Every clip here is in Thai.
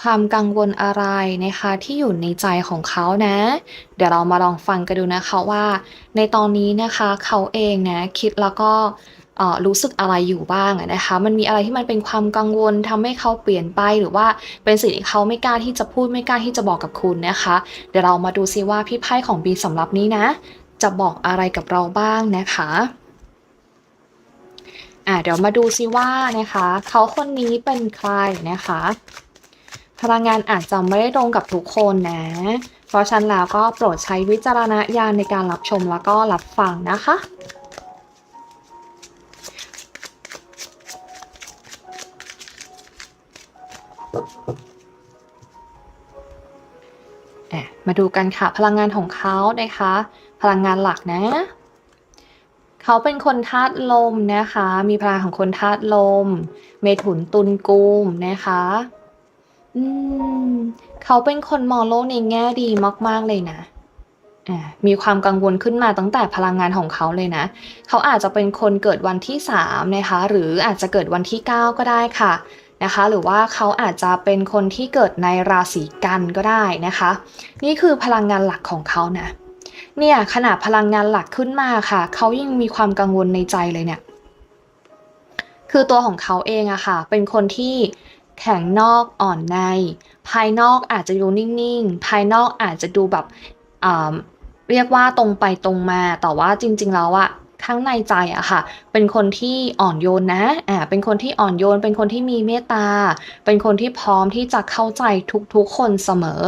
ความกังวลอะไรนะคะ ที่อยู่ในใจของเขานะ เดี๋ยวเรามาลองฟังกันดูนะคะว่า ในตอนนี้นะคะเขาเองนะคิดแล้วก็รู้สึกอะไรอยู่บ้างนะคะ มันมีอะไรที่มันเป็นความกังวลทำให้เขาเปลี่ยนไปหรือว่าเป็นสิ่งที่เขาไม่กล้าที่จะพูดไม่กล้าที่จะบอกกับคุณนะคะ เดี๋ยวเรามาดูซิว่าพี่ไพ่ของบีสำหรับนี้นะ จะบอกอะไรกับเราบ้างนะคะอะเดี๋ยวมาดูซิว่านะคะ เขาคนนี้เป็นใครนะคะ พลังงานอาจจะไม่ได้ตรงกับทุกคนนะ เพราะฉะนั้นแล้วก็โปรดใช้วิจารณญาณในการรับชมแล้วก็รับฟังนะคะอะมาดูกันค่ะพลังงานของเขานะคะ พลังงานหลักนะเขาเป็นคนธาตุลมนะคะ มีพลังของคนธาตุลม เมถุนตุลกุมนะคะ อืม เขาเป็นคนมองโลกในแง่ดีมาก ๆ เลยนะอ่ามีความกังวลขึ้นมาตั้งแต่พลังงานของเขาเลยนะ เขาอาจจะเป็นคนเกิดวันที่3นะคะ หรืออาจจะเกิดวันที่9ก็ได้ค่ะนะคะ หรือว่าเขาอาจจะเป็นคนที่เกิดในราศีกันก็ได้นะคะ นี่คือพลังงานหลักของเขานะ เนี่ยขนาดพลังงานหลักขึ้นมาค่ะ เขายังมีความกังวลในใจเลยเนี่ย คือตัวของเขาเองอะค่ะ เป็นคนที่ แข็งนอกอ่อนใน ภายนอกอาจจะดูนิ่งๆ ภายนอกอาจจะดูแบบเรียกว่าตรงไปตรงมา แต่ว่าจริง ๆ แล้วอะข้างในใจอะค่ะ เป็นคนที่อ่อนโยนนะอ่าเป็นคนที่อ่อนโยน เป็นคนที่มีเมตตา เป็นคนที่พร้อมที่จะเข้าใจทุกๆคนเสมอ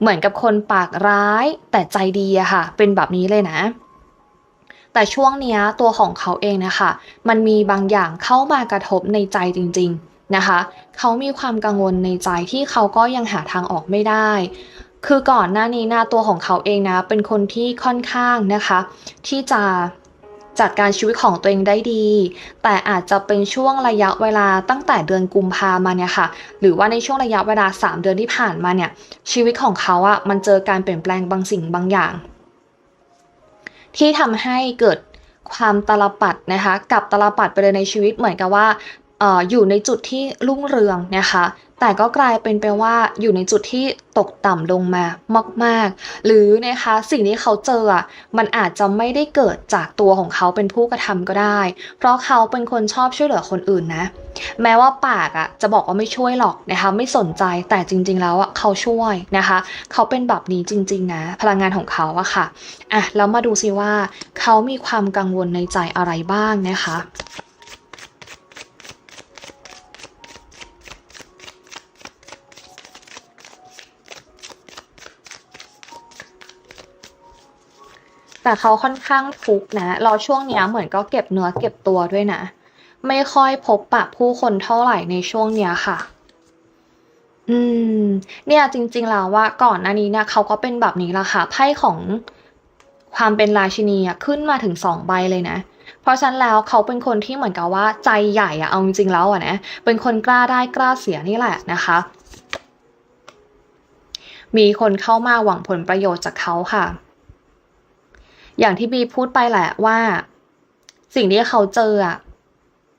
เหมือนกับคนปากร้ายแต่ใจดีอะค่ะ เป็นแบบนี้เลยนะ แต่ช่วงเนี้ยตัวของเขาเองนะคะ มันมีบางอย่างเข้ามากระทบในใจจริง ๆ นะคะเขามีความกังวลในใจที่เขาก็ยังหาทางออกไม่ได้ คือก่อนหน้านี้นะตัวของเขาเองนะ เป็นคนที่ค่อนข้างนะคะ ที่จะจัดการชีวิตของตัวเองได้ดี แต่อาจจะเป็นช่วงระยะเวลาตั้งแต่เดือนกุมภามาเนี่ยค่ะ หรือว่าในช่วงระยะเวลา 3 เดือนที่ผ่านมาเนี่ย ชีวิตของเขาอะมันเจอการเปลี่ยนแปลงบางสิ่งบางอย่าง ที่ทำให้เกิดความตลปัดนะคะ กับตลปัดไปเลยในชีวิตเหมือนกับว่า อยู่ในจุดที่รุ่งเรืองนะคะแต่ก็กลายเป็นไปว่าอยู่ในจุดที่ตกต่ำลงมามาก ๆ หรือนะคะสิ่งที่เขาเจออะมันอาจจะไม่ได้เกิดจากตัวของเขาเป็นผู้กระทำก็ได้ เพราะเขาเป็นคนชอบช่วยเหลือคนอื่นนะ แม้ว่าปากอะจะบอกว่าไม่ช่วยหรอกนะคะไม่สนใจแต่จริง ๆ แล้วอะเขาช่วยนะคะ เขาเป็นแบบนี้จริง ๆ นะ พลังงานของเขาอะค่ะอะแล้วมาดูซิว่า เขามีความกังวลในใจอะไรบ้างนะคะ แต่เขาค่อนข้างฟุกนะรอช่วงเนี้ยเหมือนก็เก็บเนื้อเก็บตัวด้วยนะ ไม่ค่อยพบปะผู้คนเท่าไหร่ในช่วงเนี้ยค่ะ อืม เนี่ยจริงๆแล้วว่าก่อนหน้านี้เนี่ยเขาก็เป็นแบบนี้ละค่ะไพ่ของความเป็นราชินีขึ้นมาถึงสองใบเลยนะ เพราะฉะนั้นแล้วเขาเป็นคนที่เหมือนกับว่าใจใหญ่อะเอาจริงๆแล้วอะนะ เป็นคนกล้าได้กล้าเสียนี่แหละนะคะ มีคนเข้ามาหวังผลประโยชน์จากเขาค่ะ อย่างที่บีพูดไปแหละว่า สิ่งที่เขาเจออะ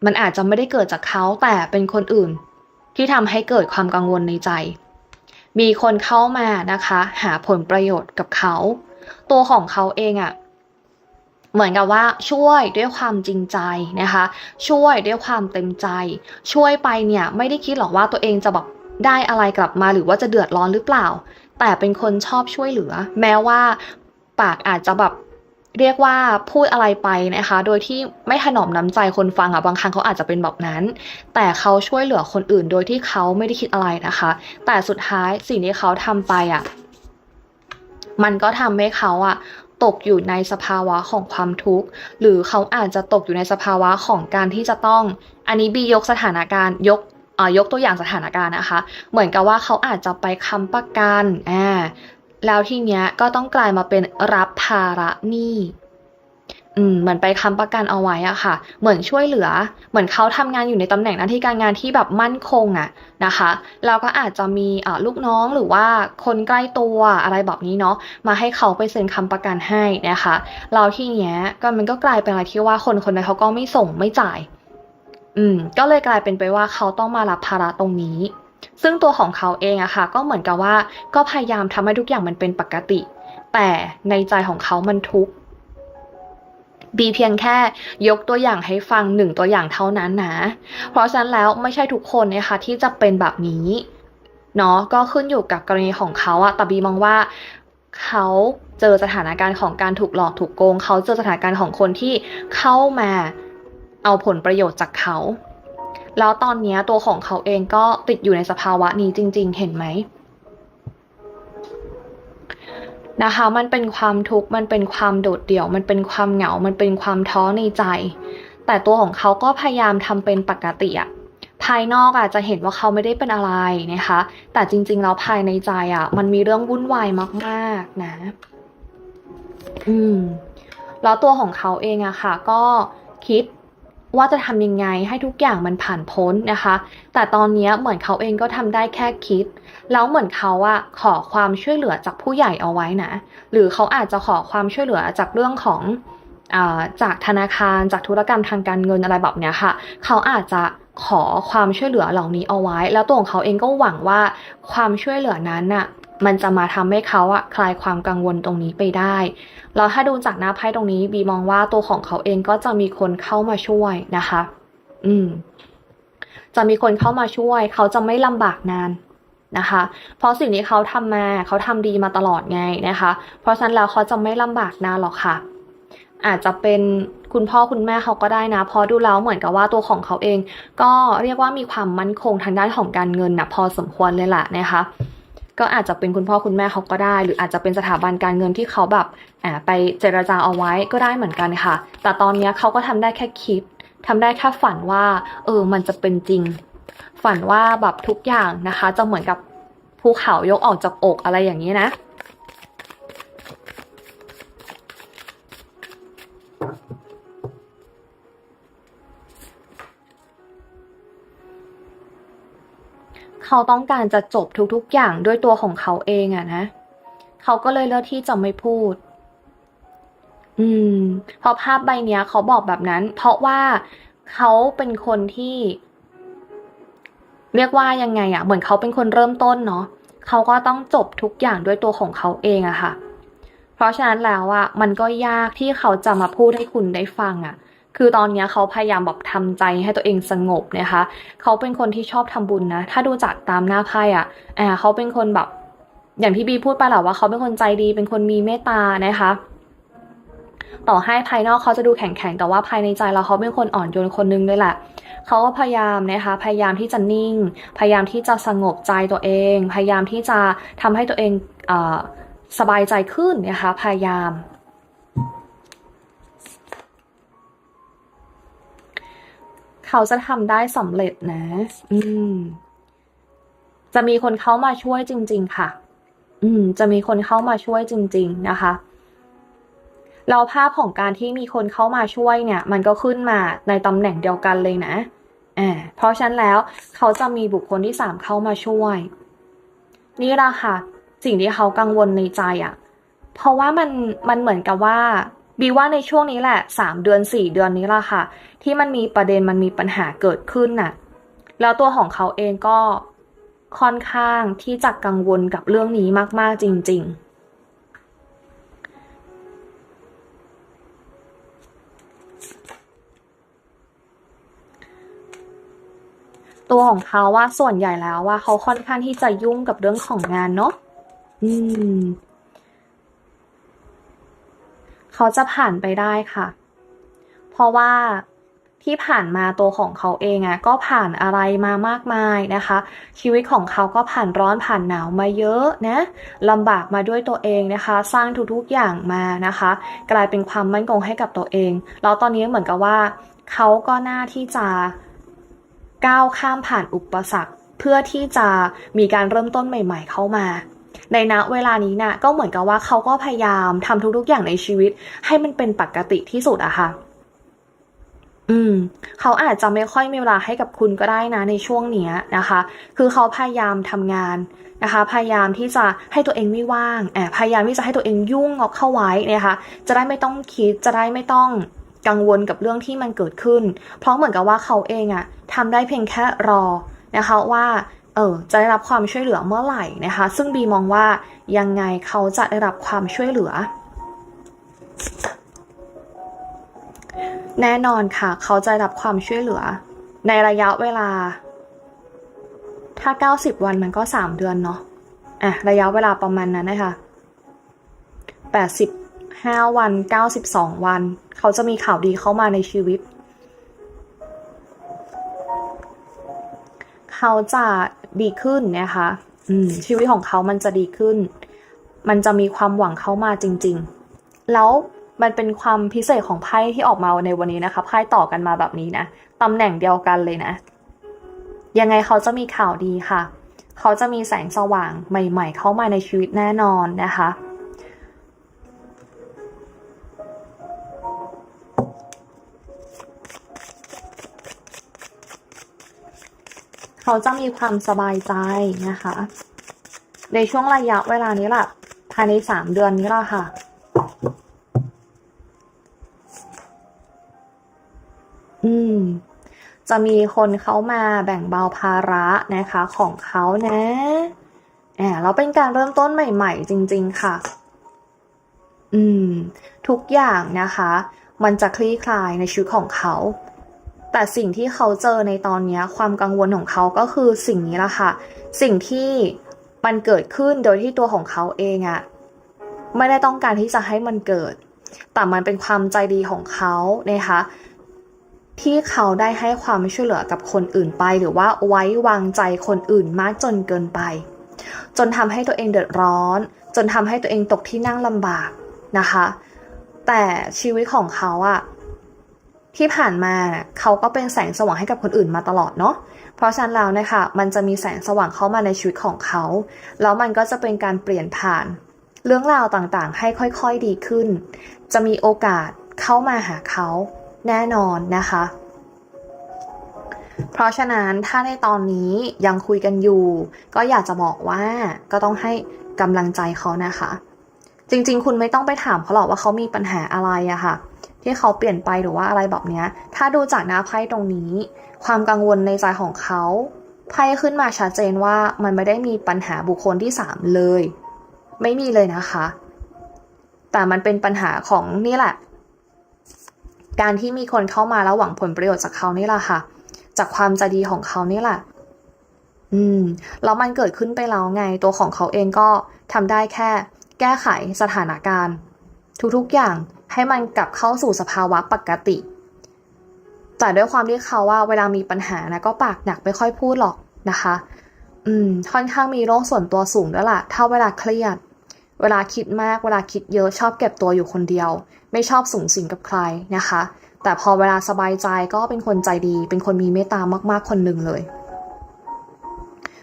มันอาจจะไม่ได้เกิดจากเขาแต่เป็นคนอื่น ที่ทำให้เกิดความกังวลในใจ มีคนเข้ามานะคะ หาผลประโยชน์กับเขา ตัวของเขาเองอะเหมือนกับว่าช่วยด้วยความจริงใจนะคะ ช่วยด้วยความเต็มใจ ช่วยไปเนี่ยไม่ได้คิดหรอกว่าตัวเองจะแบบได้อะไรกลับมาหรือว่าจะเดือดร้อนหรือเปล่า แต่เป็นคนชอบช่วยเหลือ แม้ว่าปากอาจจะแบบ เรียกว่าพูดอะไรไปนะคะ โดยที่ไม่ถนอมน้ำใจคนฟังอะบางครั้งเขาอาจจะเป็นแบบนั้น แต่เขาช่วยเหลือคนอื่นโดยที่เขาไม่ได้คิดอะไรนะคะ แต่สุดท้ายสิ่งที่เขาทำไปอะมันก็ทำให้เขาอะตกอยู่ในสภาวะของความทุกข์ หรือเขาอาจจะตกอยู่ในสภาวะของการที่จะต้อง อันนี้บียกสถานการณ์ยกอ่ายกตัวอย่างสถานการณ์นะคะ เหมือนกับว่าเขาอาจจะไปค้ำประกันอ่า แล้วทีเนี้ยก็ต้องกลายมาเป็นรับภาระหนี้อืมเหมือนไปค้ำประกันเอาไว้อะค่ะ เหมือนช่วยเหลือ เหมือนเขาทำงานอยู่ในตำแหน่งหน้าที่การงานที่แบบมั่นคงอะนะคะแล้วก็อาจจะมีลูกน้องหรือว่าคนใกล้ตัวอะไรแบบนี้เนาะ มาให้เขาไปเซ็นค้ำประกันให้นะคะแล้วทีเนี้ยก็มันก็กลายเป็นอะไรที่ว่าคนคนนั้นเขาก็ไม่ส่งไม่จ่าย อืม ก็เลยกลายเป็นไปว่าเขาต้องมารับภาระตรงนี้ ซึ่งตัวของเขาเองอะค่ะ ก็เหมือนกับว่าก็พยายามทำให้ทุกอย่างมันเป็นปกติ แต่ในใจของเขามันทุกข์บีเพียงแค่ยกตัวอย่างให้ฟังหนึ่งตัวอย่างเท่านั้นนะ เพราะฉะนั้นแล้วไม่ใช่ทุกคนนะคะที่จะเป็นแบบนี้เนาะก็ขึ้นอยู่กับกรณีของเขาอะแต่บีมองว่าเขาเจอสถานการณ์ของการถูกหลอกถูกโกง เขาเจอสถานการณ์ของคนที่เข้ามาเอาผลประโยชน์จากเขา แล้วตอนนี้ตัวของเขาเองก็ติดอยู่ในสภาวะนี้จริง ๆ เห็นไหมนะคะ มันเป็นความทุกข์ มันเป็นความโดดเดี่ยว มันเป็นความเหงา มันเป็นความท้อในใจ แต่ตัวของเขาก็พยายามทำเป็นปกติอะภายนอกอาจจะเห็นว่าเขาไม่ได้เป็นอะไรนะคะ แต่จริงๆแล้วภายในใจอะมันมีเรื่องวุ่นวายมากๆนะ อืม แล้วตัวของเขาเองอะค่ะ ก็คิด ว่าจะทำยังไงให้ทุกอย่างมันผ่านพ้นนะคะ แต่ตอนนี้เหมือนเขาเองก็ทำได้แค่คิด แล้วเหมือนเขาอะขอความช่วยเหลือจากผู้ใหญ่เอาไว้นะ หรือเขาอาจจะขอความช่วยเหลือจากเรื่องของอาจากธนาคารจากธุรกรรมทางการเงินอะไรแบบเนี้ยค่ะ เขาอาจจะขอความช่วยเหลือเหล่านี้เอาไว้ แล้วตัวของเขาเองก็หวังว่าความช่วยเหลือนั้นน่ะ มันจะมาทำให้เขาอะคลายความกังวลตรงนี้ไปได้ แล้วถ้าดูจากหน้าไพ่ตรงนี้ บีมองว่าตัวของเขาเองก็จะมีคนเข้ามาช่วยนะคะ อืม จะมีคนเข้ามาช่วย เขาจะไม่ลำบากนานนะคะ เพราะสิ่งที่เขาทำมา เขาทำดีมาตลอดไงนะคะ เพราะฉะนั้นแล้วเขาจะไม่ลำบากนานหรอกค่ะ อาจจะเป็นคุณพ่อคุณแม่เขาก็ได้นะเพราะดูแล้วเหมือนกับว่าตัวของเขาเอง ก็เรียกว่ามีความมั่นคงทางด้านของการเงินนะพอสมควรเลยแหละนะคะ ก็อาจจะเป็นคุณพ่อคุณแม่เขาก็ได้ หรืออาจจะเป็นสถาบันการเงินที่เขาแบบอ่าไปเจรจาเอาไว้ก็ได้เหมือนกันค่ะ แต่ตอนนี้เขาก็ทำได้แค่คิดทำได้แค่ฝันว่า เออมันจะเป็นจริง ฝันว่าแบบทุกอย่างนะคะ จะเหมือนกับภูเขายกออกจากอกอะไรอย่างนี้นะ เขาต้องการจะจบทุกๆอย่างด้วยตัวของเขาเองอะนะ เขาก็เลยเลือกที่จะไม่พูด อืมเพราะภาพใบเนี้ย เขาบอกแบบนั้น เพราะว่าเขาเป็นคนที่ เรียกว่ายังไงอะเหมือนเขาเป็นคนเริ่มต้นเนาะเขาก็ต้องจบทุกอย่างด้วยตัวของเขาเองอะค่ะ เพราะฉะนั้นแล้วอะมันก็ยากที่เขาจะมาพูดให้คุณได้ฟังอะ คือตอนนี้เขาพยายามแบบทำใจให้ตัวเองสงบนะคะ เขาเป็นคนที่ชอบทำบุญนะ ถ้าดูจากตามหน้าไพ่อะอ่าเขาเป็นคนแบบ อย่างที่บีพูดไปแหละว่าเขาเป็นคนใจดี เป็นคนมีเมตตานะคะ ต่อให้ภายนอกเขาจะดูแข็งแข็งแต่ว่าภายในใจเราเขาเป็นคนอ่อนโยนคนนึงเลยแหละเขาก็พยายามนะคะ พยายามที่จะนิ่ง พยายามที่จะสงบใจตัวเอง พยายามที่จะทำให้ตัวเองอสบายใจขึ้นนะคะ พยายาม เขาจะทำได้สำเร็จนะ อืม จะมีคนเข้ามาช่วยจริง ๆ ค่ะ อืม จะมีคนเข้ามาช่วยจริง ๆ นะคะเราภาพของการที่มีคนเข้ามาช่วยเนี่ย มันก็ขึ้นมาในตำแหน่งเดียวกันเลยนะอ่าเพราะฉะนั้นแล้วเขาจะมีบุคคลที่สามเข้ามาช่วย นี่ละค่ะ สิ่งที่เขากังวลในใจอะ่ะ เพราะว่ามันมันเหมือนกับว่า บีว่าในช่วงนี้แหละสามเดือนสี่เดือนนี้แหละค่ะ ที่มันมีประเด็นมันมีปัญหาเกิดขึ้นน่ะ แล้วตัวของเขาเองก็ค่อนข้างที่จะกังวลกับเรื่องนี้มาก ๆ จริง ๆตัวของเขาว่าส่วนใหญ่แล้วว่าเขาค่อนข้างที่จะยุ่งกับเรื่องของงานเนาะ อืม เขาจะผ่านไปได้ค่ะ เพราะว่าที่ผ่านมาตัวของเขาเองอะก็ผ่านอะไรมามากมายนะคะ ชีวิตของเขาก็ผ่านร้อนผ่านหนาวมาเยอะนะลำบากมาด้วยตัวเองนะคะ สร้างทุกๆอย่างมานะคะ กลายเป็นความมั่นคงให้กับตัวเองแล้วตอนนี้เหมือนกับว่า เขาก็น่าที่จะก้าวข้ามผ่านอุปสรรค เพื่อที่จะมีการเริ่มต้นใหม่ ๆ เข้ามา ในณเวลานี้นะ่ะก็เหมือนกับว่าเขาก็พยายามทำทุก ๆ อย่างในชีวิต ให้มันเป็นปกติที่สุดอะค่ะ อืม เขาอาจจะไม่ค่อยมีเวลาให้กับคุณก็ได้นะในช่วงเนี้ยนะคะ คือเขาพยายามทำงานนะคะ พยายามที่จะให้ตัวเองไม่ว่างแอบพยายามที่จะให้ตัวเองยุ่งงอเข้าไว้นะคะ จะได้ไม่ต้องคิด จะได้ไม่ต้องกังวลกับเรื่องที่มันเกิดขึ้น เพราะเหมือนกับว่าเขาเองอะทำได้เพียงแค่รอนะคะว่า อเออจะได้รับความช่วยเหลือเมื่อไหร่นะคะ ซึ่งบีมองว่ายังไงเขาจะได้รับความช่วยเหลือ แน่นอนค่ะ เขาจะได้รับความช่วยเหลือ ในระยะเวลา ถ้า 90 วันมันก็ 3 เดือนเนาะอะระยะเวลาประมาณนั้นนะคะ85 วัน 92 วัน เขาจะมีข่าวดีเข้ามาในชีวิต เขาจะดีขึ้นนะคะอืมชีวิตของเขามันจะดีขึ้น มันจะมีความหวังเข้ามาจริง ๆ แล้วมันเป็นความพิเศษของไพ่ที่ออกมาในวันนี้นะคะ ไพ่ต่อกันมาแบบนี้นะ ตำแหน่งเดียวกันเลยนะ ยังไงเขาจะมีข่าวดีค่ะ เขาจะมีแสงสว่างใหม่ ๆ เข้ามาในชีวิตแน่นอนนะคะ เขาจะมีความสบายใจนะคะ ในช่วงระยะเวลานี้แหละภายในสามเดือนนี้แหละค่ะอืม จะมีคนเขามาแบ่งเบาภาระนะคะของเขานะแอบแล้วเป็นการเริ่มต้นใหม่ ๆ จริง ๆ ค่ะ อืม ทุกอย่างนะคะ มันจะคลี่คลายในชีวิตของเขา แต่สิ่งที่เขาเจอในตอนนี้ความกังวลของเขาก็คือสิ่งนี้ละค่ะ สิ่งที่มันเกิดขึ้นโดยที่ตัวของเขาเองอะไม่ได้ต้องการที่จะให้มันเกิด แต่มันเป็นความใจดีของเขานะคะที่เขาได้ให้ความช่วยเหลือกับคนอื่นไป หรือว่าไว้วางใจคนอื่นมากจนเกินไป จนทำให้ตัวเองเดือดร้อน จนทำให้ตัวเองตกที่นั่งลำบากนะคะ แต่ชีวิตของเขาอะ ที่ผ่านมาเขาก็เป็นแสงสว่างให้กับคนอื่นมาตลอดเนาะ เพราะฉะนั้นแล้วนะคะมันจะมีแสงสว่างเข้ามาในชีวิตของเขา แล้วมันก็จะเป็นการเปลี่ยนผ่าน เรื่องราวต่างๆ ให้ค่อยๆดีขึ้น จะมีโอกาสเข้ามาหาเขาแน่นอนนะคะ เพราะฉะนั้นถ้าในตอนนี้ยังคุยกันอยู่ ก็อยากจะบอกว่าก็ต้องให้กำลังใจเขานะคะ จริงๆ คุณไม่ต้องไปถามเขาหรอกว่าเขามีปัญหาอะไรอะค่ะ ที่เขาเปลี่ยนไปหรือว่าอะไรแบบเนี้ย ถ้าดูจากหน้าไพ่ตรงนี้ ความกังวลในใจของเขาไพ่ขึ้นมาชัดเจนว่ามันไม่ได้มีปัญหาบุคคลที่สามเลย ไม่มีเลยนะคะ แต่มันเป็นปัญหาของนี่แหละ การที่มีคนเข้ามาแล้วหวังผลประโยชน์จากเขานี่แหละค่ะ จากความใจดีของเขานี่แหละ อืมแล้วมันเกิดขึ้นไปแล้วไงตัวของเขาเองก็ทำได้แค่ แก้ไขสถานการณ์ ทุกๆอย่างให้มันกลับเข้าสู่สภาวะปกติ แต่ด้วยความที่เขาว่าเวลามีปัญหานะก็ปากหนักไม่ค่อยพูดหรอกนะคะ อืม ค่อนข้างมีโรคส่วนตัวสูงด้วยล่ะ ถ้าเวลาเครียด เวลาคิดมาก เวลาคิดเยอะชอบเก็บตัวอยู่คนเดียว ไม่ชอบสูงสิงกับใครนะคะ แต่พอเวลาสบายใจก็เป็นคนใจดี เป็นคนมีเมตตามากๆคนหนึ่งเลย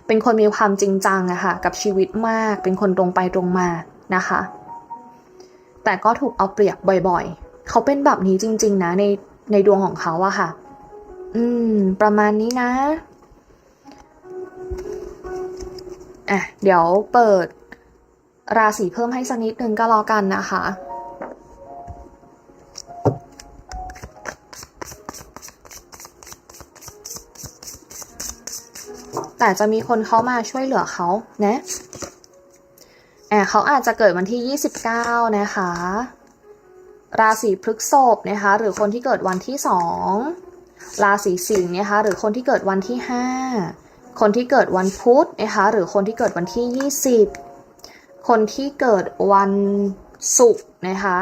เป็นคนมีความจริงจังอะค่ะกับชีวิตมาก เป็นคนตรงไปตรงมานะคะ แต่ก็ถูกเอาเปรียบบ่อยๆ เขาเป็นแบบนี้จริง ๆ นะในในดวงของเขาอะค่ะ อืม ประมาณนี้นะ อะ เดี๋ยวเปิดราศีเพิ่มให้สักนิดนึงก็แล้วกันนะคะแต่จะมีคนเขามาช่วยเหลือเขานะ เขาอาจจะเกิดวันที่ 29 นะคะ ราศีพฤกษภนะคะ หรือคนที่เกิดวันที่ 2 ราศีสิงห์นะคะ หรือคนที่เกิดวันที่ 5 คนที่เกิดวันพุธนะคะ หรือคนที่เกิดวันที่ 20 คนที่เกิดวันศุกร์นะคะ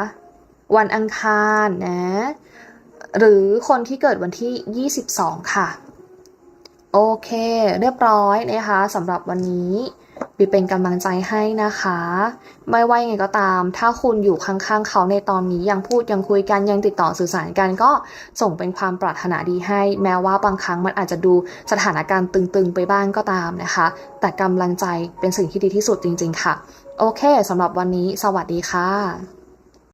วันอังคารนะ หรือคนที่เกิดวันที่ 22 ค่ะ โอเค เรียบร้อยนะคะสำหรับวันนี้ บีเป็นกำลังใจให้นะคะ ไม่ว่ายังไงก็ตาม ถ้าคุณอยู่ข้างๆ เขาในตอนนี้ยังพูดยังคุยกันยังติดต่อสื่อสารกันก็ส่งเป็นความปรารถนาดีให้ แม้ว่าบางครั้งมันอาจจะดูสถานการณ์ตึงๆ ไปบ้างก็ตามนะคะ แต่กำลังใจเป็นสิ่งที่ดีที่สุดจริงๆค่ะ โอเคสำหรับวันนี้ สวัสดีค่ะ